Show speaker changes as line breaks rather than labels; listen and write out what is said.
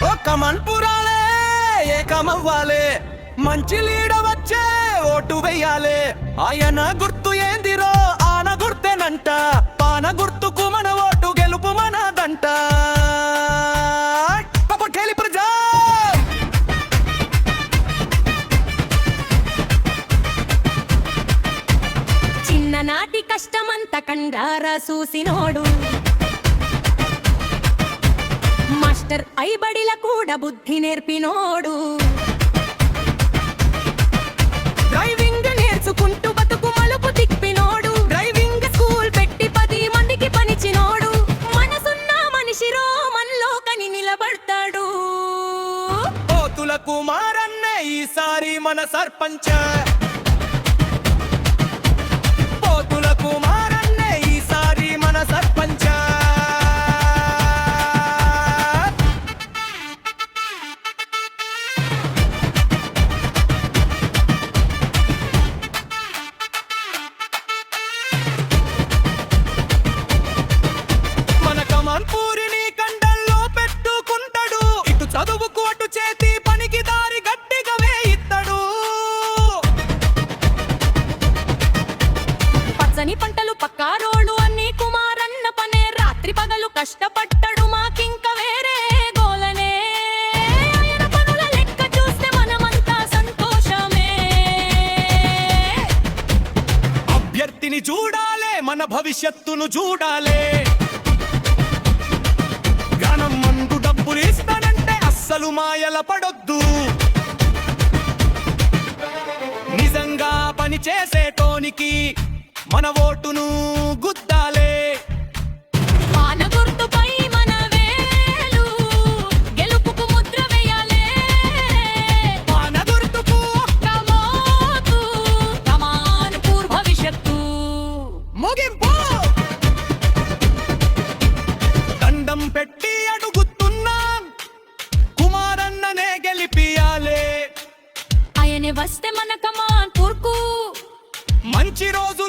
కమన్పురాలే ఏకమవ్వాలే. మంచి లీడ వచ్చే ఓటు వెయ్యాలే. ఆయన గుర్తు ఏందిరో ఆన గుర్తేనంట పాన గుర్తుకు మన ఓటు గెలుపు మనదంట.
చిన్ననాటి కష్టమంత కండారా చూసినోడు. మాస్టర్ ఐబడిల కూడా బుద్ధి నేర్పినోడు. డ్రైవింగ్ నేర్చుకుంటూ బతుకు మలుపు తిప్పినోడు. డ్రైవింగ్ స్కూల్ పెట్టి పది మందికి పనిచినోడు. మనసున్న మనిషి మనలో కని నిలబడతాడు.
పోతుల కుమారన్నే ఈసారి మన సర్పంచ్. మన కమాన్ పూరిని కండల్లో పెట్టుకుంటాడు. ఇటు చదువుకు అటు చేతి పనికి దారి గట్టిగా వేయిస్తాడు.
పచ్చని పంటలు పక్కారోళ్ళు అన్ని కుమారన్న పనే. రాత్రి పగలు కష్టపడ్డాడు మాకింక వేరే గోలనే. ఆయన పనుల లెక్క చూస్తే మనమంతా సంతోషమే.
అభ్యర్థిని చూడాలే మన భవిష్యత్తును చూడాలే. మాయల పడొద్దు. నిజంగా పని చేసేటోనికి మన ఓటును వస్తే మన కమాన్ మంచి రోజు